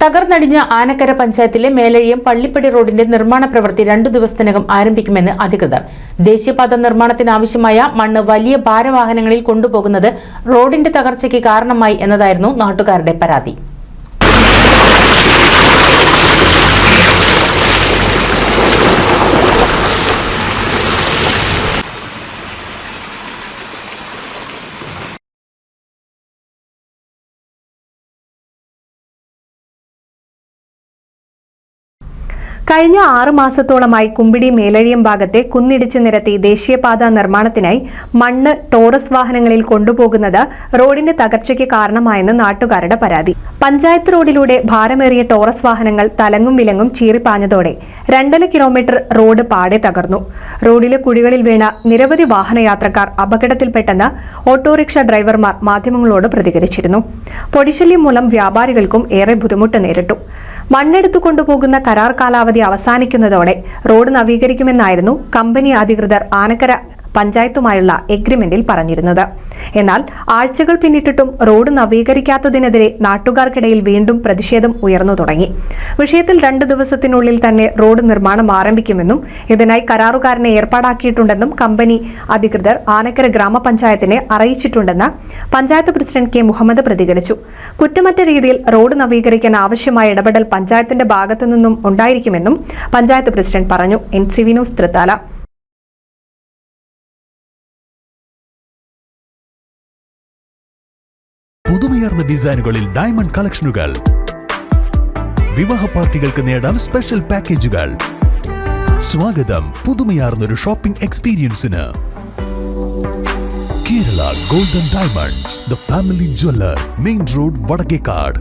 തകർന്നടിഞ്ഞ ആനക്കര പഞ്ചായത്തിലെ മേലഴിയം പള്ളിപ്പടി റോഡിന്റെ നിർമ്മാണ പ്രവൃത്തി രണ്ടു ദിവസത്തിനകം ആരംഭിക്കുമെന്ന് അധികൃതർ. ദേശീയപാത നിർമ്മാണത്തിനാവശ്യമായ മണ്ണ് വലിയ ഭാരവാഹനങ്ങളിൽ കൊണ്ടുപോകുന്നത് റോഡിന്റെ തകർച്ചയ്ക്ക് കാരണമായി എന്നതായിരുന്നു നാട്ടുകാരുടെ പരാതി. കഴിഞ്ഞ ആറ് മാസത്തോളമായി കുമ്പിടി മേലഴിയം ഭാഗത്തെ കുന്നിടിച്ചു നിരത്തി ദേശീയപാത നിർമ്മാണത്തിനായി മണ്ണ് ടോറസ് വാഹനങ്ങളിൽ കൊണ്ടുപോകുന്നത് റോഡിന്റെ തകർച്ചയ്ക്ക് കാരണമായെന്ന് നാട്ടുകാരുടെ പരാതി. പഞ്ചായത്ത് റോഡിലൂടെ ഭാരമേറിയ ടോറസ് വാഹനങ്ങൾ തലങ്ങും വിലങ്ങും ചീറിപ്പാഞ്ഞതോടെ രണ്ടര കിലോമീറ്റർ റോഡ് പാടെ തകർന്നു. റോഡിലെ കുഴികളിൽ വീണ നിരവധി വാഹനയാത്രക്കാർ അപകടത്തിൽപ്പെട്ടെന്ന് ഓട്ടോറിക്ഷ ഡ്രൈവർമാർ മാധ്യമങ്ങളോട് പ്രതികരിച്ചിരുന്നു. പൊടിശല്യം മൂലം വ്യാപാരികൾക്കും ഏറെ ബുദ്ധിമുട്ട് നേരിട്ടു. മണ്ണെടുത്തു കൊണ്ടുപോകുന്ന കരാർ കാലാവധി അവസാനിക്കുന്നതോടെ റോഡ് നവീകരിക്കുമെന്നായിരുന്നു കമ്പനി അധികൃതർ ആനക്കര പഞ്ചായത്തുമായുള്ള എഗ്രിമെന്റിൽ പറഞ്ഞിരുന്നത്. എന്നാൽ ആഴ്ചകൾ പിന്നിട്ടിട്ടും റോഡ് നവീകരിക്കാത്തതിനെതിരെ നാട്ടുകാർക്കിടയിൽ വീണ്ടും പ്രതിഷേധം ഉയർന്നു തുടങ്ങി. വിഷയത്തിൽ രണ്ട് ദിവസത്തിനുള്ളിൽ തന്നെ റോഡ് നിർമ്മാണം ആരംഭിക്കുമെന്നും ഇതിനായി കരാറുകാരനെ ഏർപ്പാടാക്കിയിട്ടുണ്ടെന്നും കമ്പനി അധികൃതർ ആനക്കര ഗ്രാമപഞ്ചായത്തിനെ അറിയിച്ചിട്ടുണ്ടെന്ന് പഞ്ചായത്ത് പ്രസിഡന്റ് കെ. മുഹമ്മദ് പ്രതികരിച്ചു. കുറ്റമറ്റ രീതിയിൽ റോഡ് നവീകരിക്കാൻ ആവശ്യമായ ഇടപെടൽ പഞ്ചായത്തിന്റെ ഭാഗത്തു നിന്നും ഉണ്ടായിരിക്കുമെന്നും പഞ്ചായത്ത് പ്രസിഡന്റ് പറഞ്ഞു. N. C. V. News Thrithala. പുതുമയാർന്ന ഡിസൈനുകളിൽ ഡയമണ്ട് കളക്ഷനുകൾ വിവാഹ പാർട്ടികൾക്ക് നേടാം സ്പെഷ്യൽ പാക്കേജുകൾ സ്വാഗതം പുതുമയാർന്നൊരു shopping എക്സ്പീരിയൻസിന് Kerala golden diamonds the family jeweller main road Vadakkekad.